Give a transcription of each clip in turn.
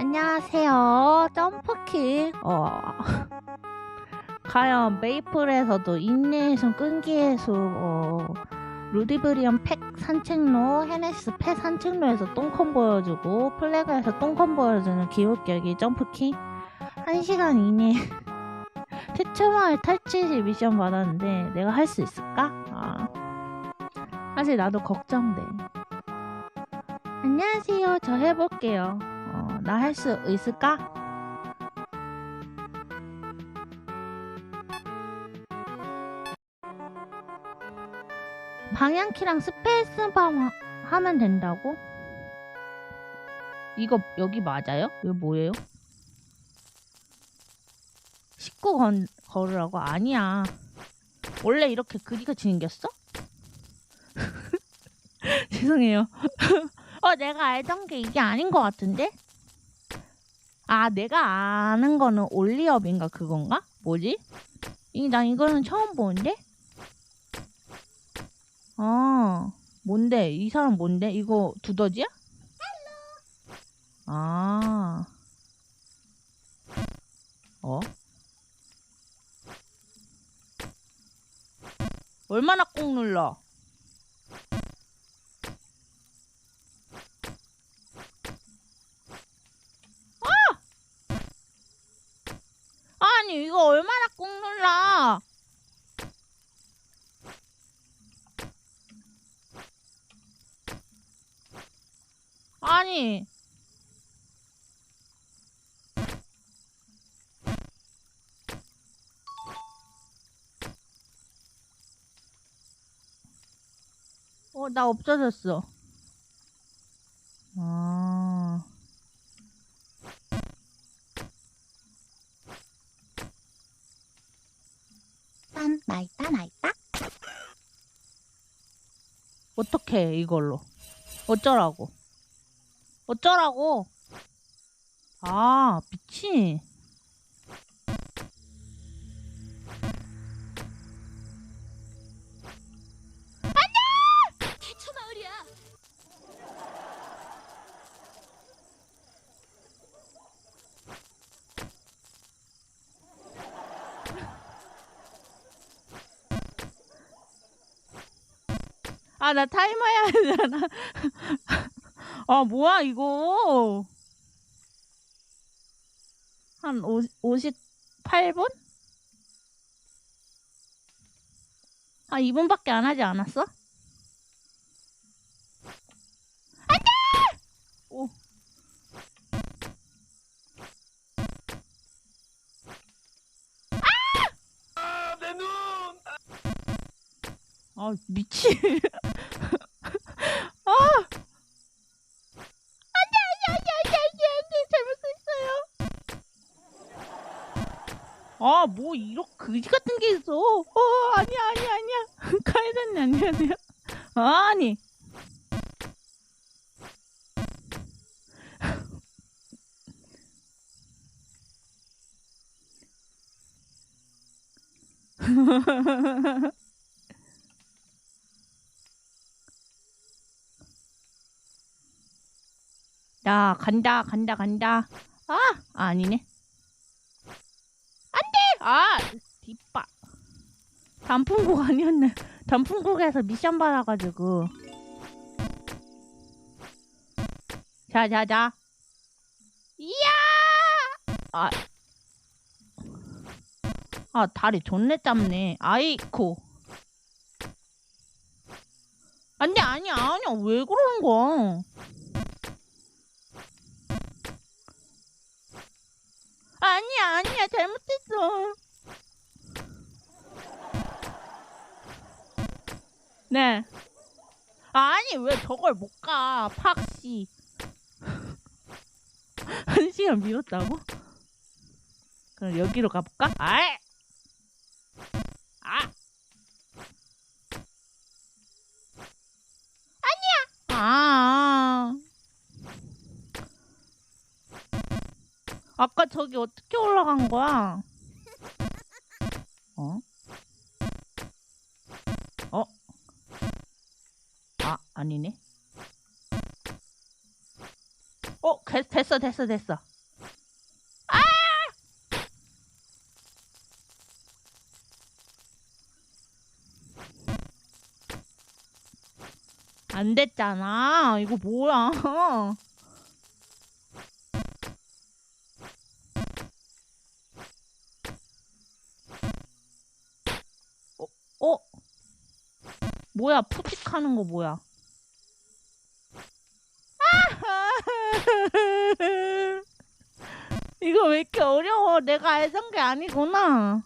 안녕하세요. 점프킬. 어. 과연 메이플에서도 인내의손 끈기의수 어, 루디브리언 팩 산책로 헤네스 팩 산책로에서 똥컴 보여주고 플래그에서 똥컴 보여주는 기울격이 점프키 1시간 이내에 태초마을 탈취시 미션 받았는데 내가 할 수 있을까? 아. 사실 나도 걱정돼. 안녕하세요. 저 해볼게요. 어, 나할수 있을까? 방향키랑 스페이스바 하면 된다고? 이거 여기 맞아요? 이거 뭐예요? 19 건, 걸으라고? 아니야. 원래 이렇게 그리같이 생겼어? 죄송해요. 어, 내가 알던 게 이게 아닌 것 같은데? 아, 내가 아는 거는 올리업인가 그건가? 뭐지? 이, 난 이거는 처음 보는데? 아, 뭔데? 이 사람 뭔데? 이거 두더지야? 아. 어? 얼마나 꾹 눌러? 아니 이거 얼마나 꾹 눌러? 아니 어, 나 없어졌어. 아. 딴 나있다 나있다 어떻게 이걸로? 어쩌라고? 어쩌라고? 아, 미친. 아, 나 타이머 해야 되잖아. 아, 뭐야, 이거. 한 50, 58분? 아, 2분밖에 안 하지 않았어? 안 돼! 오. 아, 미친. 뭐, 이렇게 그지 같은 게 있어. 어, 아니야, 아니야, 아니야. 카이사님, 안녕하세요. 아니. 야, 간다, 간다, 간다. 아, 아니네. 아, 뒷바. 단풍국 아니었네. 단풍국에서 미션 받아가지고. 자, 자, 자. 이야! 아. 아, 다리 존내 짧네. 아이쿠. 안 돼, 아니야, 아니야. 왜 그러는 거야? 아니, 왜 저걸 못 가, 팍씨. 한 시간 미뤘다고? 그럼 여기로 가볼까? 아이! 아! 아니야! 아! 아까 저기 어떻게 올라간 거야? 어? 아니네. 어, 됐어, 됐어, 됐어. 아! 안 됐잖아. 이거 뭐야. 어? 어? 뭐야, 푸틱하는 거 뭐야? 이거 왜 이렇게 어려워? 내가 알던 게 아니구나.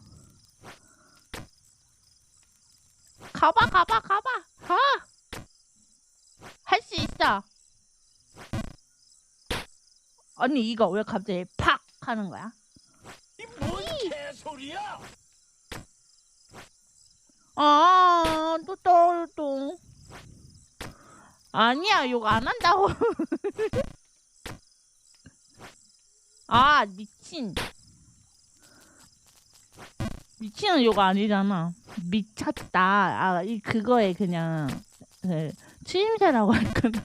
가봐, 가봐, 가봐. 가. 할 수 있어. 아니, 이거 왜 갑자기 팍 하는 거야? 뭔 개소리야? 아, 또 떨어, 또. 아니야, 욕 안 한다고. 아, 미친. 미친은 욕 아니잖아. 미쳤다. 아, 이, 그거에 그냥, 그, 추임새라고 할거나?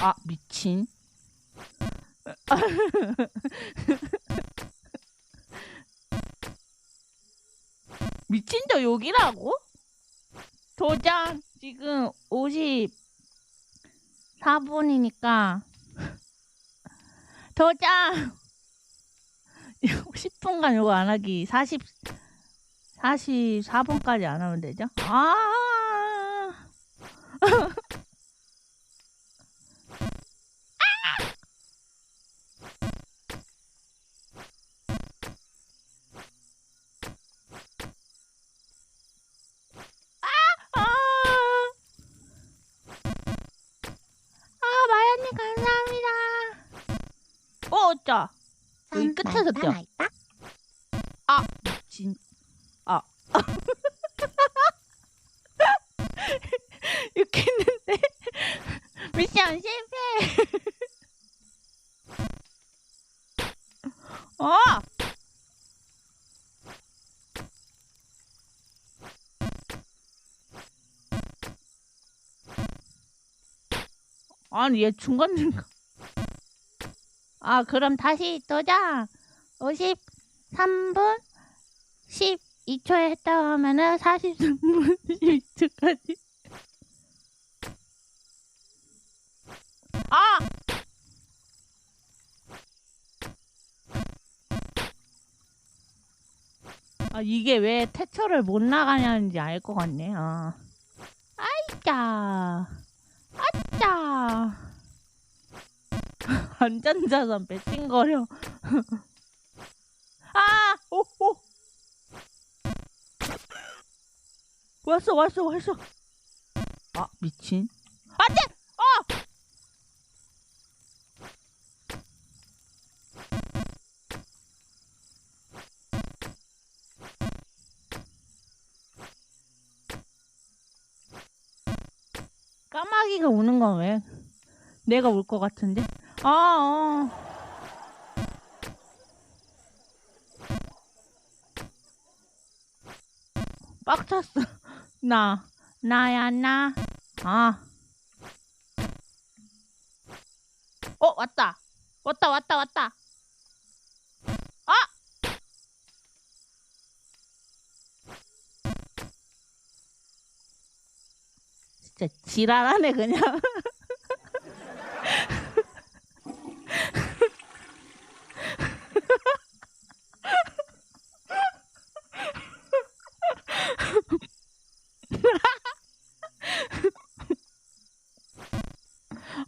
아, 미친. 미친도 욕이라고? 도장 지금 54분이니까. 도장! 10분간 요거 안 하기 40 44분까지 안 하면 되죠? 아 아, 미션 실패. 아, 아니 얘 중간 중간. 아 그럼 다시 도장 53분 12초에 했다고 하면은 43분 12초까지 아! 아 이게 왜 태초를 못 나가냐는지 알 것 같네 아. 아이짜 아짜 안전자산 배팅거려 아! 오! 오! 왔어 왔어 왔어 아 미친 안돼! 건 왜? 내가 울것 같은데? 아, 어. 빡쳤어. 나, 나야, 나. 아. 어, 왔다. 왔다, 왔다, 왔다. 진짜 지랄하네, 그냥.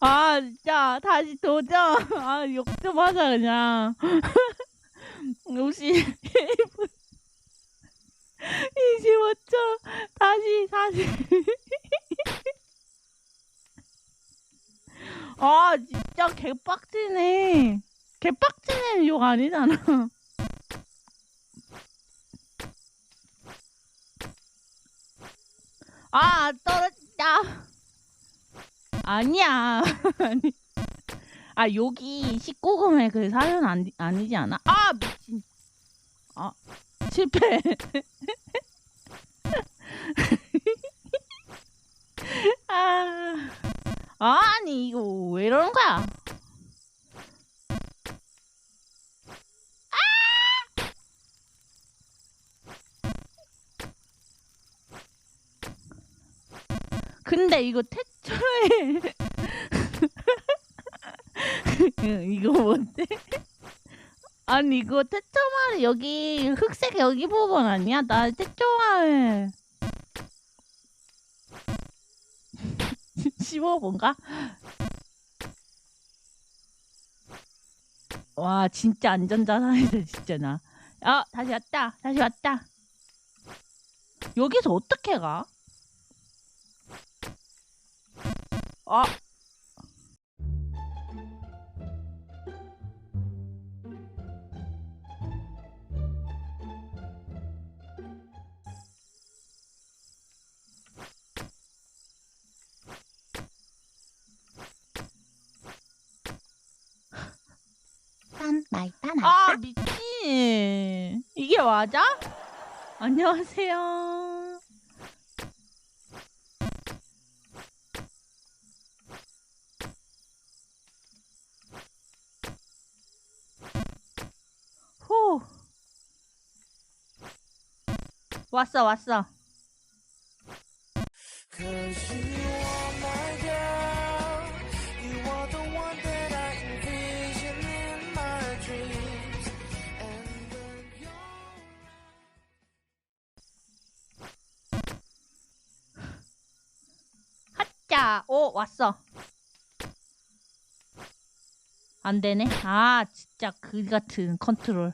아 진짜. 다시 도전. 아 욕 좀 하자 그냥. 50 1분 25초 다시 40 아 진짜 개빡치네 개빡치네 욕 아니잖아 아 떨어진다 아니야. 아니. 아, 여기 19금의 그 사연 아니, 아니지 않아? 아, 미친. 아, 실패. 아니 이거 왜 이러는 거야? 아! 근데 이거 태초에 이거 뭔데? 아니 이거 태초마을 여기 흑색 여기 부분 아니야? 나 태초마을 15번가? 와 진짜 안전자산이다 진짜 나. 아 다시 왔다 다시 왔다. 여기서 어떻게 가? 아 딴 말다 말다 아 미친. 이게 맞아? 안녕하세요. 후. 왔어 왔어 왔어. 안 되네. 아, 진짜 그 같은 컨트롤.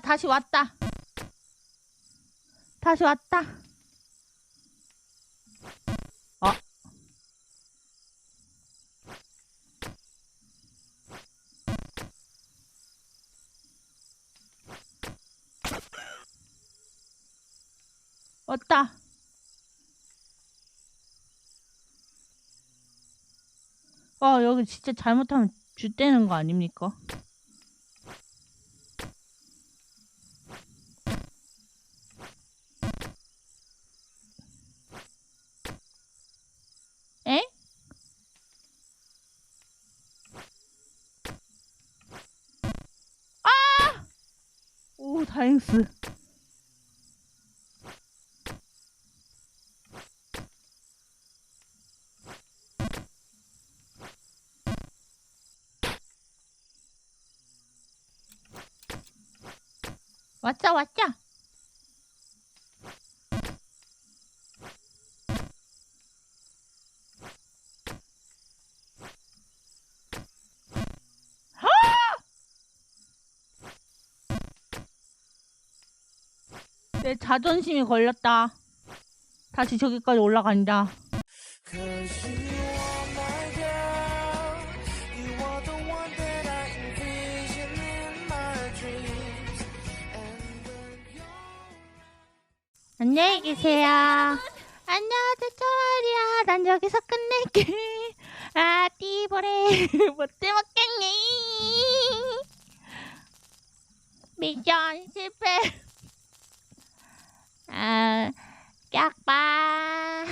다시 왔다. 다시 왔다. 어. 왔다. 아, 여기 진짜 잘못하면 쥐 떼는 거 아닙니까? 에? 아! 오, 다행스. 왔자, 왔자. 내 자존심이 걸렸다. 다시 저기까지 올라간다. 안녕히 계세요. 안녕, 대초말이야. 난 여기서 끝낼게. 아, 띠보래. 못해 먹겠니? 미션 실패. 啊干嘛